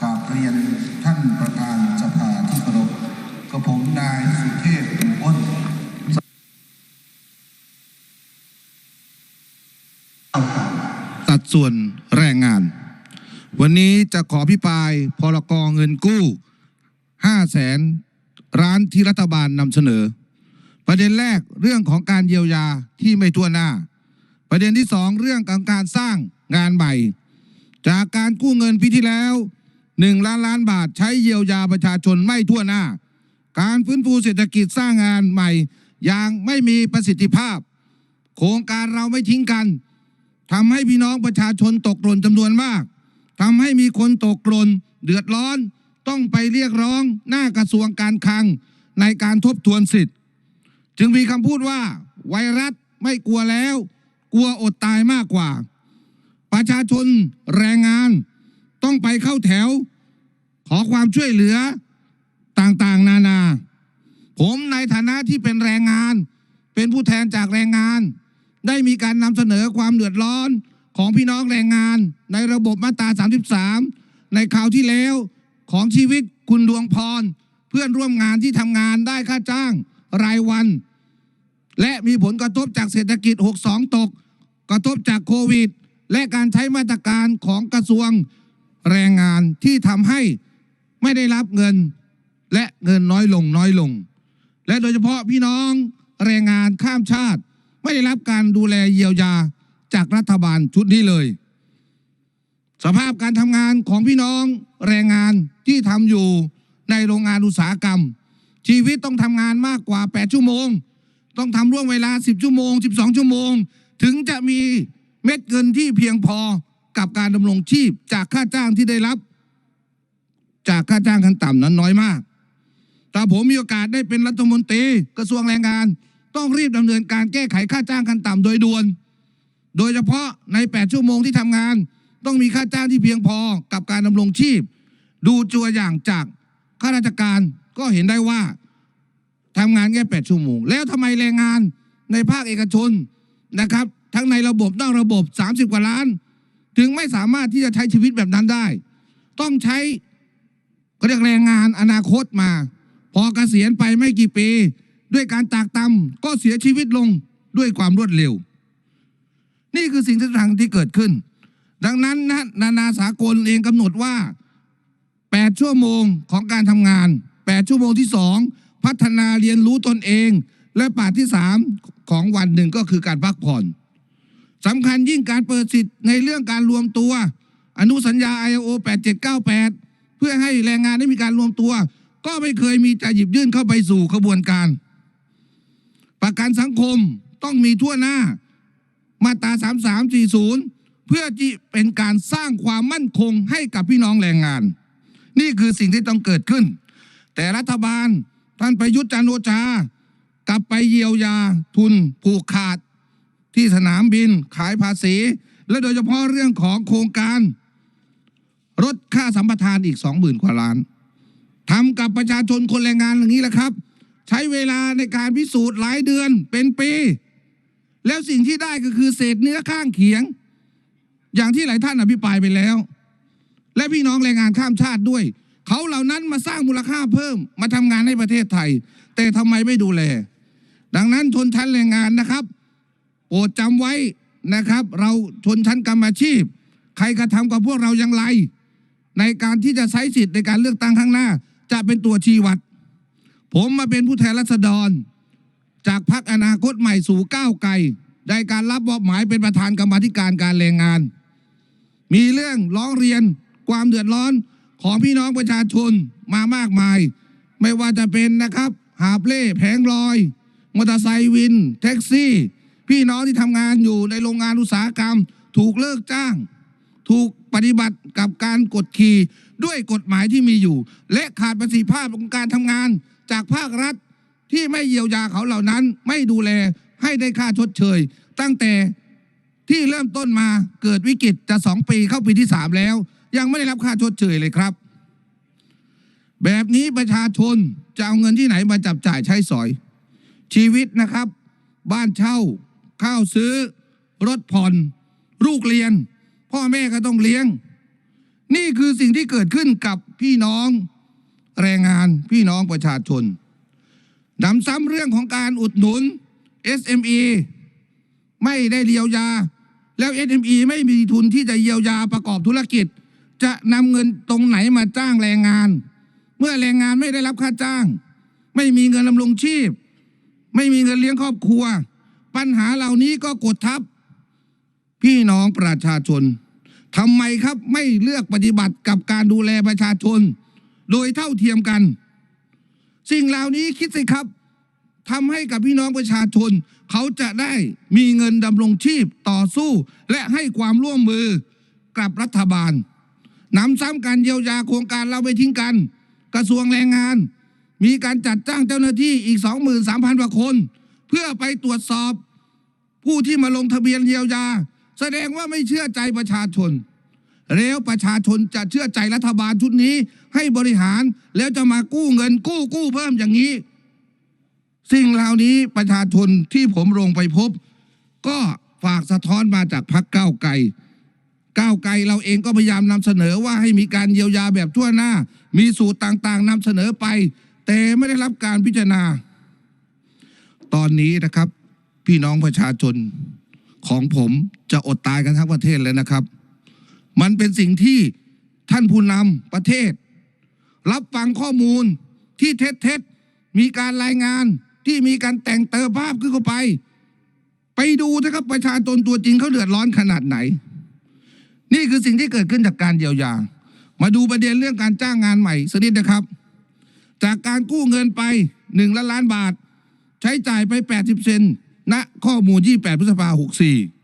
กราบเรียนท่านประธานสภาที่เคารพกับผมนายสุเทพอยู่อ้นสัดส่วนแรงงาน วันนี้จะขอพิปรายพรกเงินกู้5แสนร้านที่รัฐบาลนำเสนอ ประเด็นแรกเรื่องของการเยียวยาที่ไม่ทั่วหน้า ประเด็นที่สองเรื่องของการสร้างงานใหม่ จากการกู้เงินปีที่แล้ว 1 ล้านล้านบาทใช้เยียวยาประชาชนไม่ทั่วหน้า การฟื้นฟูเศรษฐกิจสร้างงานใหม่อย่างไม่มีประสิทธิภาพ โครงการเราไม่ทิ้งกันทำให้พี่น้องประชาชนตกหล่นจำนวนมากทำให้มีคนตกหล่นเดือดร้อนต้องไปเรียกร้องหน้ากระทรวงการคลังในการทบทวนสิทธิ์ จึงมีคำพูดว่า ไวรัสไม่กลัวแล้ว กลัวอดตายมากกว่า ประชาชนแรงงาน ต้องไปเข้าแถว ขอความช่วยเหลือต่างๆ นานา ผมในฐานะที่เป็นแรงงาน เป็นผู้แทนจากแรงงาน ได้มีการนำเสนอความเดือดร้อนของพี่น้องแรงงาน ในระบบมาตรา 33 ในคราวที่แล้วของชีวิตคุณดวงพร เพื่อนร่วมงานที่ทำงานได้ค่าจ้างรายวัน และมีผลกระทบจากเศรษฐกิจ 62 ตก กระทบจากโควิด และการใช้มาตรการของกระทรวง แรงงานที่ทำให้ไม่ได้รับเงินและเงินน้อยลงน้อยลง และโดยเฉพาะพี่น้องแรงงานข้ามชาติ ไม่ได้รับการดูแลเยียวยาจากรัฐบาลชุดนี้เลย สภาพการทำงานของพี่น้องแรงงานที่ทำอยู่ในโรงงานอุตสาหกรรม ชีวิตต้องทำงานมากกว่า 8 ชั่วโมง ต้องทำร่วงเวลา 10 ชั่วโมง 12 ชั่วโมง ถึงจะมีเม็ดเงินที่เพียงพอ กับการดำรงชีพจากค่าจ้างที่ได้รับ จากค่าจ้างขั้นต่ำนั้นน้อยมากแต่ผมมีโอกาสได้เป็นรัฐมนตรีกระทรวงแรงงาน ต้องรีบดำเนินการแก้ไขค่าจ้างขั้นต่ำโดยด่วน โดยเฉพาะใน 8 ชั่วโมงที่ทำงาน ต้องมีค่าจ้างที่เพียงพอกับการดำรงชีพ ดูตัวอย่างจากข้าราชการก็เห็นได้ว่าทำงานแค่ 8 ชั่วโมง แล้วทำไมแรงงานในภาคเอกชนนะครับ ทั้งในระบบนอกระบบ 30 กว่าล้าน ถึงไม่สามารถที่จะใช้ชีวิตแบบนั้นได้ ต้องใช้ก็เรียกแรงงานอนาคตมา พอเกษียณไปไม่กี่ปี ด้วยการตากตำก็เสียชีวิตลงด้วยความรวดเร็ว นี่คือสิ่งที่ทางที่เกิดขึ้น ดังนั้นนะนานาสากลเองกำหนดว่า 8 ชั่วโมงของการทำงาน 8 ชั่วโมงที่ 2 พัฒนาเรียนรู้ตนเอง และป่าที่ 3 ของวันหนึ่งก็คือการพักผ่อน สำคัญยิ่งการเปิดสิทธิ์ในเรื่องการรวมตัว อนุสัญญา ILO 8798 เพื่อให้แรงงานได้มีการรวมตัว ก็ไม่เคยมีจะหยิบยื่นเข้าไปสู่ขบวนการ ประกันสังคมต้องมีทั่วหน้ามาตรา 3340 เพื่อที่เป็นการสร้างความมั่นคงให้กับพี่น้องแรงงาน นี่คือสิ่งที่ต้องเกิดขึ้น แต่รัฐบาลท่านประยุทธ์จันทร์โอชากลับไปเยียวยาทุนผูกขาด ที่สนามบินขายภาษี และโดยเฉพาะเรื่องของโครงการลดค่าสัมปทานอีก20,000กว่าล้านทำกับประชาชนคนแรงงานอย่างนี้แหละครับ ใช้เวลาในการพิสูจน์หลายเดือนเป็นปี แล้วสิ่งที่ได้ก็คือเศษเนื้อข้างเคียง อย่างที่หลายท่านอภิปรายไปแล้ว และพี่น้องแรงงานข้ามชาติด้วย เขาเหล่านั้นมาสร้างมูลค่าเพิ่มมาทำงานให้ประเทศไทย แต่ทำไมไม่ดูแล ดังนั้นชนชั้นแรงงานนะครับ โปรดจำไว้นะครับ เราชนชั้นกรรมอาชีพ ใครกระทำกับพวกเราอย่างไร ในการที่จะใช้สิทธิ์ในการเลือกตั้งข้างหน้า จะเป็นตัวชี้วัด ผมมาเป็นผู้แทนรัษฎร จากพรรคอนาคตใหม่สู่ก้าวไกลได้การรับมอบหมายเป็นประธานกรรมธิการการแรงงาน มีเรื่องร้องเรียนความเดือดร้อนของพี่น้องประชาชนมามากมาย ไม่ว่าจะเป็นนะครับ หาบเล่แผงลอย มอเตอร์ไซค์วิน แท็กซี่ พี่น้องที่ทำงานอยู่ในโรงงานอุตสาหกรรม ถูกเลิกจ้าง ถูกปฏิบัติกับการกดขี่ด้วยกฎหมายที่มีอยู่ และขาดประสิทธิภาพของการทำงานจากภาครัฐที่ไม่เยียวยาเขาเหล่านั้น ไม่ดูแลให้ได้ค่าชดเชย ตั้งแต่ที่เริ่มต้นมาเกิดวิกฤตจะสองปีเข้าปีที่สามแล้ว ยังไม่ได้รับค่าชดเชยเลยครับ แบบนี้ประชาชนจะเอาเงินที่ไหนมาจับจ่ายใช้สอย ชีวิตนะครับ บ้านเช่า ข้าวซื้อ รถผ่อน ลูกเรียน พ่อแม่ก็ต้องเลี้ยง นี่คือสิ่งที่เกิดขึ้นกับพี่น้องแรงงานพี่น้องประชาชนหนำซ้ำเรื่องของการอุดหนุน SME ไม่ได้เยียวยา แล้ว SME ไม่มีทุนที่จะเยียวยาประกอบธุรกิจ จะนำเงินตรงไหนมาจ้างแรงงาน เมื่อแรงงานไม่ได้รับค่าจ้าง ไม่มีเงินดำรงชีพ ไม่มีเงินเลี้ยงครอบครัว ปัญหาเหล่านี้ก็กดทับ พี่น้องประชาชนทำไมครับไม่เลือกปฏิบัติกับการดูแลประชาชน โดยเท่าเทียมกัน สิ่งเหล่านี้คิดสิครับทำให้กับพี่น้องประชาชน เขาจะได้มีเงินดำรงชีพต่อสู้ และให้ความร่วมมือกับรัฐบาลนำซ้ำการเยียวยาโครงการเราไปทิ้งกัน กระทรวงแรงงาน มีการจัดจ้างเจ้าหน้าที่อีก 23,000กว่าคน เพื่อไปตรวจสอบ ผู้ที่มาลงทะเบียนเยียวยา แสดงว่าไม่เชื่อใจประชาชน แล้วประชาชนจะเชื่อใจรัฐบาลชุดนี้ ให้บริหารแล้วจะมากู้เงินกู้กู้เพิ่มอย่างนี้ สิ่งเหล่านี้ประชาชนที่ผมลงไปพบ ก็ฝากสะท้อนมาจากพักก้าวไกลก้าวไกลเราเองก็พยายามนำเสนอว่าให้มีการเยียวยาแบบทั่วหน้า มีสูตรต่างๆนำเสนอไป แต่ไม่ได้รับการพิจารณา ตอนนี้นะครับ พี่น้องประชาชนของผมจะอดตายกันทั้งประเทศเลยนะครับ มันเป็นสิ่งที่ท่านผู้นำประเทศ รับฟังข้อมูลที่เท็จเท็จๆมีการรายงานที่มีการแต่งเติมภาพขึ้นเข้าไป ไปดูนะครับประชาชนตัวจริงเขาเดือดร้อนขนาดไหน นี่คือสิ่งที่เกิดขึ้นจากการเยียวยา มาดูประเด็นเรื่องการจ้างงานใหม่สักนิดนะครับ จากการกู้เงินไปหนึ่งล้านล้านบาท ใช้จ่ายไป 80เซน ณข้อมูล 28 พฤษภา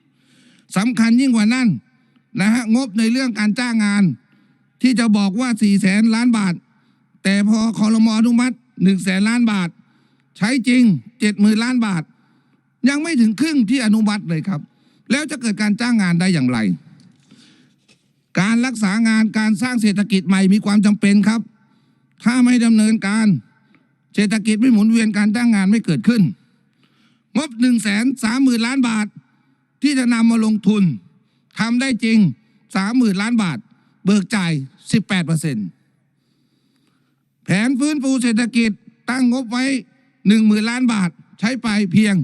64สำคัญยิ่งกว่านั้นนะฮะงบในเรื่องการจ้างงาน ที่จะบอกว่า4แสนล้านบาท แต่พอคอรมออนุมัติ1แสนล้านบาท ใช้จริง70,000ล้านบาท ยังไม่ถึงครึ่งที่อนุมัติเลยครับ แล้วจะเกิดการจ้างงานได้อย่างไร การรักษางานการสร้างเศรษฐกิจใหม่มีความจำเป็นครับ ถ้าไม่ดำเนินการ เศรษฐกิจไม่หมุนเวียนการจ้างงานไม่เกิดขึ้น งบหนึ่งแสนสามหมื่นล้านบาท ที่จะนำมาลงทุนทำได้จริงสามหมื่นล้านบาท เบิกจ่ายสิบแปดเปอร์เซ็นต์แผนฟื้นฟูเศรษฐกิจตั้งงบไว้หนึ่งหมื่นล้านบาทใช้ไปเพียง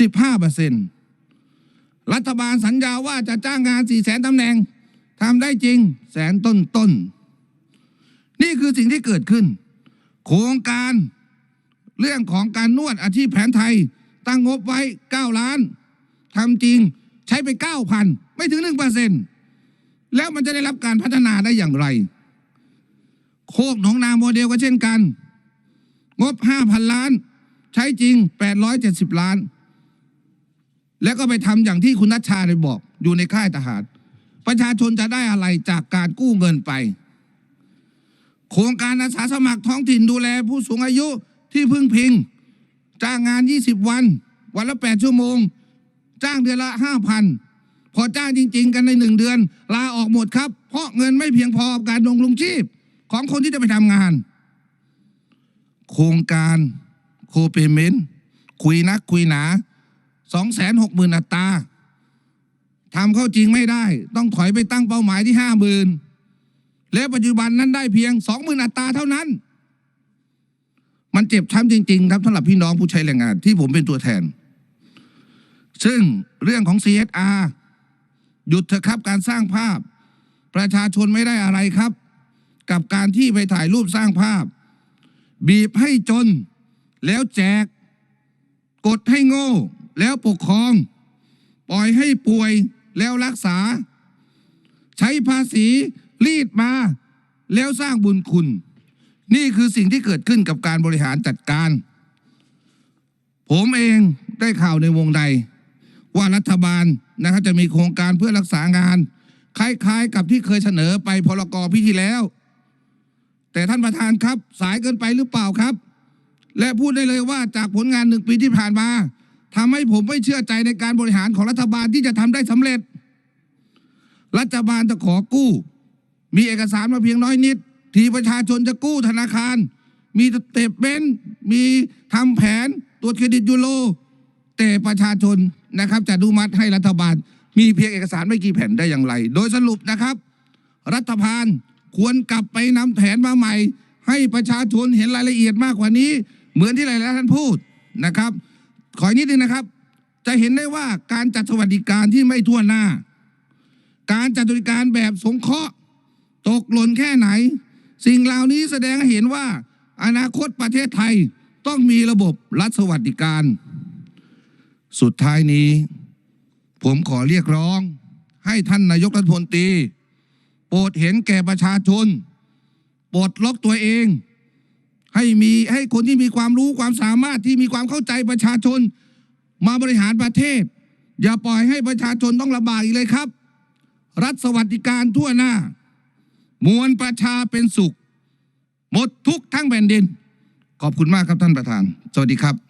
สิบห้าเปอร์เซ็นต์รัฐบาลสัญญาว่าจะจ้างงานสี่แสนตำแหน่งทำได้จริงแสนต้นต้น นี่คือสิ่งที่เกิดขึ้น โครงการเรื่องของการนวดอาชีพแผนไทย ตั้งงบไว้ 9 ล้านทำจริงใช้ไป 9,000 ไม่ถึง 1%แล้วมันจะได้รับการพัฒนาได้อย่างไร โคกหนองนาโมเดลก็เช่นกัน งบ 5,000 ล้าน ใช้จริง 870 ล้าน แล้วก็ไปทำอย่างที่คุณนัชชาได้บอกอยู่ในค่ายทหาร ประชาชนจะได้อะไรจากการกู้เงินไป โครงการอาสาสมัครท้องถิ่นดูแลผู้สูงอายุที่พึ่งพิง จ้างงาน 20 วัน วันละ 8 ชั่วโมง จ้างเดือนละ 5,000 พอจ้างจริง ๆ กันในหนึ่งเดือน ลาออกหมดครับ เพราะเงินไม่เพียงพอกับการดำรงชีพของคนที่จะไปทำงาน โครงการโคเปเมนต์คุยนักคุยหนา260,000อัตราทำเข้าจริงไม่ได้ ต้องถอยไปตั้งเป้าหมายที่50,000และปัจจุบันนั้นได้เพียง20,000อัตราเท่านั้น มันเจ็บช้ำจริงๆครับสำหรับพี่น้องผู้ใช้แรงงานที่ผมเป็นตัวแทน ซึ่งเรื่องของ CSR หยุดเถอะครับการสร้างภาพ ประชาชนไม่ได้อะไรครับ กับการที่ไปถ่ายรูปสร้างภาพ บีบให้จน แล้วแจก กดให้โง่ แล้วปกครอง ปล่อยให้ป่วยแล้วรักษา ใช้ภาษีรีดมา แล้วสร้างบุญคุณ นี่คือสิ่งที่เกิดขึ้นกับการบริหารจัดการ ผมเองได้ข่าวในวงในว่ารัฐบาลนะครับจะมีโครงการเพื่อรักษางาน คล้ายๆ กับที่เคยเสนอไปพรกพี่ที่แล้ว แต่ท่านประธานครับ สายเกินไปหรือเปล่าครับ และพูดได้เลยว่าจากผลงานหนึ่งปีที่ผ่านมาทำให้ผมไม่เชื่อใจในการบริหารของรัฐบาลที่จะทำได้สำเร็จ รัฐบาลจะขอกู้ มีเอกสารมาเพียงน้อยนิด ที่ประชาชนจะกู้ธนาคาร มีสเตปเมนต์มีทำแผนตรวจเครดิตยูโรแต่ประชาชนนะครับจะอนุมัติให้รัฐบาล มีเพียงเอกสารไม่กี่แผ่นได้อย่างไร โดยสรุปนะครับ รัฐบาลควรกลับไปนำแผนมาใหม่ ให้ประชาชนเห็นรายละเอียดมากกว่านี้ เหมือนที่หลายท่านพูดนะครับ ขออีกนิดนึงนะครับ จะเห็นได้ว่าการจัดสวัสดิการที่ไม่ทั่วหน้า การจัดสวัสดิการแบบสงเคราะห์ตกหล่นแค่ไหน สิ่งเหล่านี้แสดงให้เห็นว่า อนาคตประเทศไทยต้องมีระบบรัฐสวัสดิการ สุดท้ายนี้ ผมขอเรียกร้อง ให้ท่านนายกรัฐมนตรี โปรดเห็นแก่ประชาชนปลดล็อกตัวเอง ให้มีให้คนที่มีความรู้ความสามารถที่มีความเข้าใจประชาชน มาบริหารประเทศ อย่าปล่อยให้ประชาชนต้องลำบากอีกเลยครับ รัฐสวัสดิการทั่วหน้า มวลประชาเป็นสุข หมดทุกทั้งแผ่นดิน ขอบคุณมากครับท่านประธาน สวัสดีครับ